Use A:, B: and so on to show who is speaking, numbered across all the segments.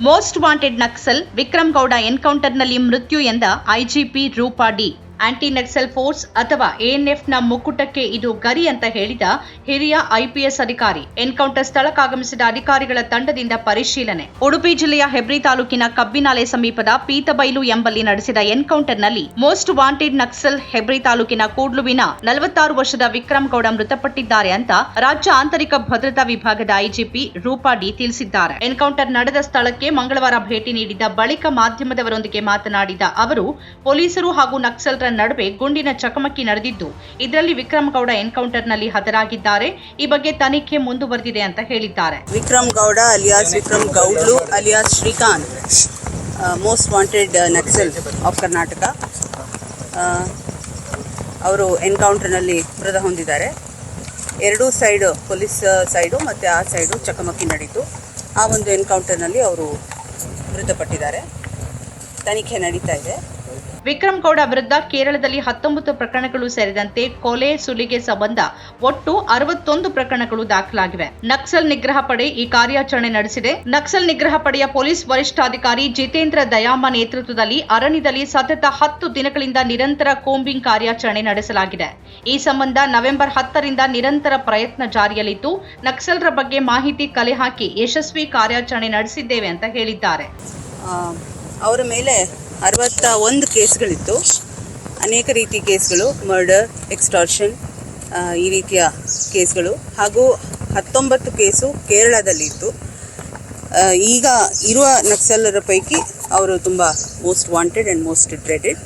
A: Most wanted Naxal Vikram Gowda ಎನ್ಕೌಂಟರ್ನಲ್ಲಿ ಮೃತ್ಯು ಎಂದ IGP Roopa D. Anti Naxal force ಅಥವಾ ಎಎನ್ಎಫ್ನ ಮುಕ್ಕುಟಕ್ಕೆ ಇದು ಗರಿ ಅಂತ ಹೇಳಿದ ಹಿರಿಯ ಐಪಿಎಸ್ ಅಧಿಕಾರಿ. ಎನ್ಕೌಂಟರ್ ಸ್ಥಳಕ್ಕಾಗಮಿಸಿದ ಅಧಿಕಾರಿಗಳ ತಂಡದಿಂದ ಪರಿಶೀಲನೆ. ಉಡುಪಿ ಜಿಲ್ಲೆಯ ಹೆಬ್ರಿ ತಾಲೂಕಿನ ಕಬ್ಬಿನಾಲೆ ಸಮೀಪದ ಪೀತಬೈಲು ಎಂಬಲ್ಲಿ ನಡೆಸಿದ ಎನ್ಕೌಂಟರ್ನಲ್ಲಿ ಮೋಸ್ಟ್ ವಾಂಟೆಡ್ ನಕ್ಸಲ್ ಹೆಬ್ರಿ ತಾಲೂಕಿನ ಕೂಡ್ಲುವಿನ ನಲವತ್ತಾರು ವರ್ಷದ ವಿಕ್ರಮ್ ಗೌಡ ಮೃತಪಟ್ಟಿದ್ದಾರೆ ಅಂತ ರಾಜ್ಯ ಆಂತರಿಕ ಭದ್ರತಾ ವಿಭಾಗದ ಐಜಿಪಿ ರೂಪಾ ಡಿ ತಿಳಿಸಿದ್ದಾರೆ. ಎನ್ಕೌಂಟರ್ ನಡೆದ ಸ್ಥಳಕ್ಕೆ ಮಂಗಳವಾರ ಭೇಟಿ ನೀಡಿದ ಬಳಿಕ ಮಾಧ್ಯಮದವರೊಂದಿಗೆ ಮಾತನಾಡಿದ ಅವರು, ಪೊಲೀಸರು ಹಾಗೂ ನಕ್ಸಲರ ನಡುವೆ ಗುಂಡಿನ ಚಕಮಕಿ ನಡೆದಿದ್ದು, ಇದರಲ್ಲಿ ವಿಕ್ರಮ್ ಗೌಡ ಎನ್ಕೌಂಟರ್ನಲ್ಲಿ ಹತರಾಗಿದ್ದಾರೆ ಈ ಬಗ್ಗೆ ತನಿಖೆ ಮುಂದುವರೆದಿದೆ ಅಂತ ಹೇಳಿದ್ದಾರೆ.
B: Vikram Gowda alias Vikram Gowdlu alias Srikanth most wanted Naxal of Karnataka ಅವರು ಎನ್ಕೌಂಟರ್ನಲ್ಲಿ ಮೃತ ಹೊಂದಿದ್ದಾರೆ. ಎರಡೂ ಸೈಡು ಪೊಲೀಸ್ ಸೈಡು ಮತ್ತು ಆ ಸೈಡು ಚಕಮಕಿ ನಡೀತು. ಆ ಒಂದು ಎನ್ಕೌಂಟರ್ನಲ್ಲಿ ಅವರು ಮೃತಪಟ್ಟಿದ್ದಾರೆ. ತನಿಖೆ ನಡೀತಾ ಇದೆ.
A: ವಿಕ್ರಮ್ ಗೌಡ ವಿರುದ್ಧ ಕೇರಳದಲ್ಲಿ ಹತ್ತೊಂಬತ್ತು ಪ್ರಕರಣಗಳು ಸೇರಿದಂತೆ ಕೊಲೆ ಸುಲಿಗೆ ಸಂಬಂಧ ಒಟ್ಟು ಅರವತ್ತೊಂದು ಪ್ರಕರಣಗಳು ದಾಖಲಾಗಿವೆ. ನಕ್ಸಲ್ ನಿಗ್ರಹ ಪಡೆ ಈ ಕಾರ್ಯಾಚರಣೆ ನಡೆಸಿದೆ. ನಕ್ಸಲ್ ನಿಗ್ರಹ ಪಡೆಯ ಪೊಲೀಸ್ ವರಿಷ್ಠಾಧಿಕಾರಿ ಜಿತೇಂದ್ರ ದಯಾಮ ನೇತೃತ್ವದಲ್ಲಿ ಅರಣ್ಯದಲ್ಲಿ ಸತತ ಹತ್ತು ದಿನಗಳಿಂದ ನಿರಂತರ ಕೋಂಬಿಂಗ್ ಕಾರ್ಯಾಚರಣೆ ನಡೆಸಲಾಗಿದೆ. ಈ ಸಂಬಂಧ ನವೆಂಬರ್ ಹತ್ತರಿಂದ ನಿರಂತರ ಪ್ರಯತ್ನ ಜಾರಿಯಲ್ಲಿದ್ದು, ನಕ್ಸಲ್ರ ಬಗ್ಗೆ ಮಾಹಿತಿ ಕಲೆ ಹಾಕಿ ಯಶಸ್ವಿ ಕಾರ್ಯಾಚರಣೆ ನಡೆಸಿದ್ದೇವೆ ಅಂತ ಹೇಳಿದ್ದಾರೆ.
B: ಅವರ ಮೇಲೆ ಅರವತ್ತ ಒಂದು ಕೇಸ್ಗಳಿತ್ತು. ಅನೇಕ ರೀತಿ ಕೇಸ್ಗಳು ಮರ್ಡರ್ ಎಕ್ಸ್ಟಾರ್ಷನ್ ಈ ರೀತಿಯ ಕೇಸ್ಗಳು ಹಾಗೂ ಹತ್ತೊಂಬತ್ತು ಕೇಸು ಕೇರಳದಲ್ಲಿ ಇತ್ತು ಈಗ ಇರುವ ನಕ್ಸಲರ ಪೈಕಿ ಅವರು ತುಂಬ most wanted and most dreaded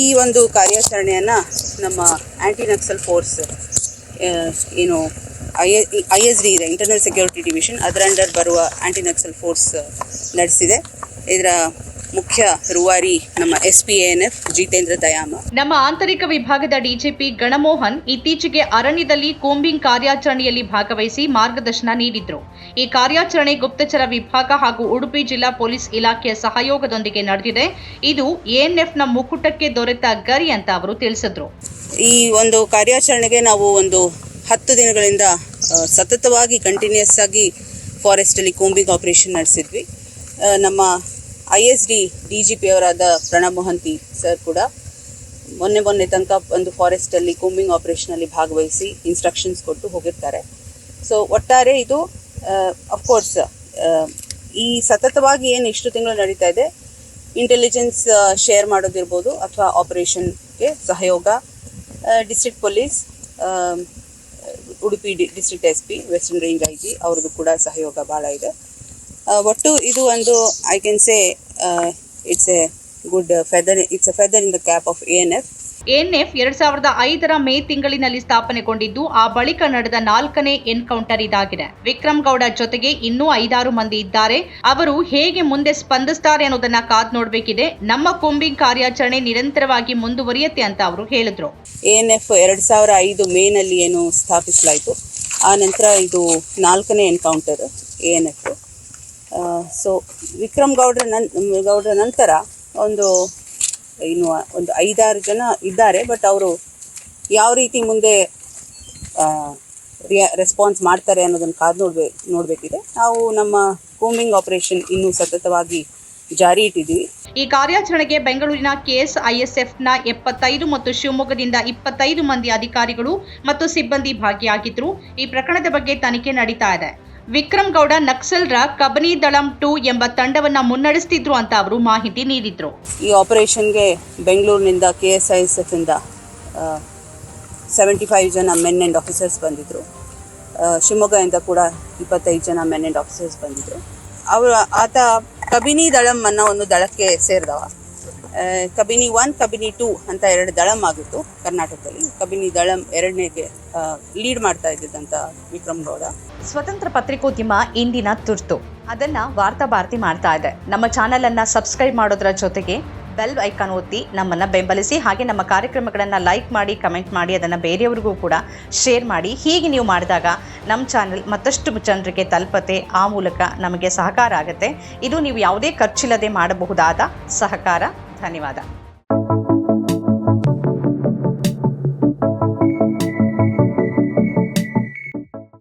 B: ಈ ಒಂದು ಕಾರ್ಯಾಚರಣೆಯನ್ನು ನಮ್ಮ ಆ್ಯಂಟಿ ನಕ್ಸಲ್ ಫೋರ್ಸ್ ಏನು ಐ ಐ ಎಸ್ ಡಿ ಇದೆ ಇಂಟರ್ನಲ್ ಸೆಕ್ಯೂರಿಟಿ ಡಿವಿಷನ್ ಅದರ ಅಂಡರ್ ಬರುವ ಆ್ಯಂಟಿ ನಕ್ಸಲ್ ಫೋರ್ಸ್ ನಡೆಸಿದೆ. ಇದರ ಮುಖ್ಯ ರೂವಾರಿ ನಮ್ಮ S P N F Jitendra Dayama.
A: ನಮ್ಮ ಆಂತರಿಕ ವಿಭಾಗದ ಡಿಜಿಪಿ ಗಣಮೋಹನ್ ಇತ್ತೀಚೆಗೆ ಅರಣ್ಯದಲ್ಲಿ ಕೋಂಬಿಂಗ್ ಕಾರ್ಯಾಚರಣೆಯಲ್ಲಿ ಭಾಗವಹಿಸಿ ಮಾರ್ಗದರ್ಶನ ನೀಡಿದ್ರು. ಈ ಕಾರ್ಯಾಚರಣೆ ಗುಪ್ತಚರ ವಿಭಾಗ ಹಾಗೂ ಉಡುಪಿ ಜಿಲ್ಲಾ ಪೊಲೀಸ್ ಇಲಾಖೆಯ ಸಹಯೋಗದೊಂದಿಗೆ ನಡೆದಿದೆ. ಇದು ಎಎನ್ಎಫ್ನ ಮುಕುಟಕ್ಕೆ ದೊರೆತ ಗರಿ ಅಂತ ಅವರು ತಿಳಿಸಿದ್ರು.
B: ಈ ಒಂದು ಕಾರ್ಯಾಚರಣೆಗೆ ನಾವು ಒಂದು ಹತ್ತು ದಿನಗಳಿಂದ ಸತತವಾಗಿ ಕಂಟಿನ್ಯೂಸ್ ಆಗಿ ಫಾರೆಸ್ಟಲ್ಲಿ ಕೋಂಬಿಂಗ್ ಆಪರೇಷನ್ ನಡೆಸಿದ್ವಿ. ನಮ್ಮ I S D D G P ಅವರಾದ Pranab Mohanty sir ಕೂಡ ಮೊನ್ನೆ ಮೊನ್ನೆ ತನಕ ಒಂದು ಫಾರೆಸ್ಟಲ್ಲಿ ಕೂಮಿಂಗ್ ಆಪರೇಷನಲ್ಲಿ ಭಾಗವಹಿಸಿ ಇನ್ಸ್ಟ್ರಕ್ಷನ್ಸ್ ಕೊಟ್ಟು ಹೋಗಿರ್ತಾರೆ. ಸೊ ಒಟ್ಟಾರೆ ಇದು ಅಫ್ಕೋರ್ಸ್ ಈ ಸತತವಾಗಿ ಏನು ಇಷ್ಟು ತಿಂಗಳು ನಡೀತಾ ಇದೆ ಇಂಟೆಲಿಜೆನ್ಸ್ ಶೇರ್ ಮಾಡೋದಿರ್ಬೋದು ಅಥವಾ ಆಪರೇಷನ್ಗೆ ಸಹಯೋಗ district police Udupi D district S P western range I G ಅವ್ರದ್ದು ಕೂಡ ಸಹಯೋಗ ಭಾಳ ಇದೆ. ಒಟ್ಟು ಇದು ಒಂದು I can say it's a good feather it's a feather in the cap of A N F
A: NF ಎರಡ್ ಸಾವಿರದ ಐದರ ಮೇ ತಿಂಗಳಿನಲ್ಲಿ ಸ್ಥಾಪನೆಗೊಂಡಿದ್ದು ಆ ಬಳಿಕ ನಡೆದ ನಾಲ್ಕನೇ ಎನ್ಕೌಂಟರ್ ಇದಾಗಿದೆ. ವಿಕ್ರಮ್ ಗೌಡ ಜೊತೆಗೆ ಇನ್ನೂ ಐದಾರು ಮಂದಿ ಇದ್ದಾರೆ. ಅವರು ಹೇಗೆ ಮುಂದೆ ಸ್ಪಂದಿಸ್ತಾರೆ ಅನ್ನೋದನ್ನ ಕಾದ್ ನೋಡ್ಬೇಕಿದೆ. ನಮ್ಮ ಕೊಂಬಿಂಗ್ ಕಾರ್ಯಾಚರಣೆ ನಿರಂತರವಾಗಿ ಮುಂದುವರಿಯುತ್ತೆ ಅಂತ ಅವರು ಹೇಳಿದ್ರು.
B: ಎನ್ ಎಫ್ ಎರಡು ಸಾವಿರ ಐದು ಮೇನಲ್ಲಿ ಏನು ಸ್ಥಾಪಿಸಲಾಯಿತು. ಆ ನಂತರ ಇದು ನಾಲ್ಕನೇ encounter N F so Vikram ಗೌಡ್ರ ನನ್, ಗೌಡ್ರ ನಂತರ ಒಂದು, ಇನ್ನು ಒಂದು ಐದಾರು ಜನ ಇದ್ದಾರೆ ಬಟ್ ಅವರು ಯಾವ ರೀತಿ ಮುಂದೆ ರೆಸ್ಪಾನ್ಸ್ ಮಾಡ್ತಾರೆ ಅನ್ನೋದನ್ನು ಕಾದು ನೋಡ್ಬೇ, ನೋಡಬೇಕಿದೆ. ನಾವು ನಮ್ಮ ಕೂಮಿಂಗ್ ಆಪರೇಷನ್ ಇನ್ನೂ ಸತತವಾಗಿ ಜಾರಿ ಇಟ್ಟಿದ್ದೀವಿ.
A: ಈ ಕಾರ್ಯಾಚರಣೆಗೆ ಬೆಂಗಳೂರಿನ ಕೆಎಸ್ಐಎಸ್ಎಫ್ನ ಎಪ್ಪತ್ತೈದು ಮತ್ತು ಶಿವಮೊಗ್ಗದಿಂದ ಇಪ್ಪತ್ತೈದು ಮಂದಿ ಅಧಿಕಾರಿಗಳು ಮತ್ತು ಸಿಬ್ಬಂದಿ ಭಾಗಿಯಾಗಿದ್ರು. ಈ ಪ್ರಕರಣದ ಬಗ್ಗೆ ತನಿಖೆ ನಡೀತಾ ಇದೆ. ವಿಕ್ರಮ್ ಗೌಡ ನಕ್ಸಲ್ರ ಕಬನಿ ದಳಂ ಟು ಎಂಬ ತಂಡವನ್ನ ಮುನ್ನಡೆಸ್ತಿದ್ರು ಅಂತ ಅವರು ಮಾಹಿತಿ ನೀಡಿದ್ರು.
B: ಈ ಆಪರೇಷನ್ಗೆ ಬೆಂಗಳೂರಿನಿಂದ K S I S F ಇಂದ ಸೆವೆಂಟಿ ಫೈವ್ ಜನ ಮೆನ್ ಆ್ಯಂಡ್ ಆಫೀಸರ್ಸ್ ಬಂದಿದ್ದರು ಶಿವಮೊಗ್ಗದಿಂದ ಕೂಡ ಇಪ್ಪತ್ತೈದು ಜನ ಮೆನ್ ಆ್ಯಂಡ್ ಆಫೀಸರ್ಸ್ ಬಂದಿದ್ದರು ಅವರು, ಆತ ಕಬಿನಿ ದಳಂ ಅನ್ನೋ ಒಂದು ದಳಕ್ಕೆ ಸೇರಿದವ. ಕಬಿನಿ ಒನ್, ಕಬಿನಿ ಟೂ ಅಂತ ಎರಡು ದಳಂ ಆಗಿತ್ತು ಕರ್ನಾಟಕದಲ್ಲಿ. ಕಬಿನಿ ದಳಂ ಎರಡನೇಗೆ ಲೀಡ್ ಮಾಡ್ತಾ ಇದ್ದಂತ ವಿಕ್ರಮ್ ಗೌಡ.
A: ಸ್ವತಂತ್ರ ಪತ್ರಿಕೋದ್ಯಮ ಇಂದಿನ ತುರ್ತು. ಅದನ್ನ ವಾರ್ತಾ ಭಾರತಿ ಮಾಡ್ತಾ ಇದೆ. ನಮ್ಮ ಚಾನೆಲ್ ಅನ್ನ ಸಬ್ಸ್ಕ್ರೈಬ್ ಮಾಡೋದ್ರ ಜೊತೆಗೆ ಬೆಲ್ ಐಕಾನ್ ಒತ್ತಿ ನಮ್ಮನ್ನ ಬೆಂಬಲಿಸಿ ಹಾಗೆ ನಮ್ಮ ಕಾರ್ಯಕ್ರಮಗಳನ್ನ ಲೈಕ್ ಮಾಡಿ ಕಮೆಂಟ್ ಮಾಡಿ, ಅದನ್ನ ಬೇರೆಯವ್ರಿಗೂ ಕೂಡ ಶೇರ್ ಮಾಡಿ. ಹೀಗೆ ನೀವು ಮಾಡಿದಾಗ ನಮ್ಮ ಚಾನೆಲ್ ಮತ್ತಷ್ಟು ಜನರಿಗೆ ತಲುಪತೆ, ಆ ಮೂಲಕ ನಮಗೆ ಸಹಕಾರ ಆಗುತ್ತೆ. ಇದು ನೀವು ಯಾವುದೇ ಖರ್ಚಿಲ್ಲದೆ ಮಾಡಬಹುದಾದ ಸಹಕಾರ. ಧನ್ಯವಾದ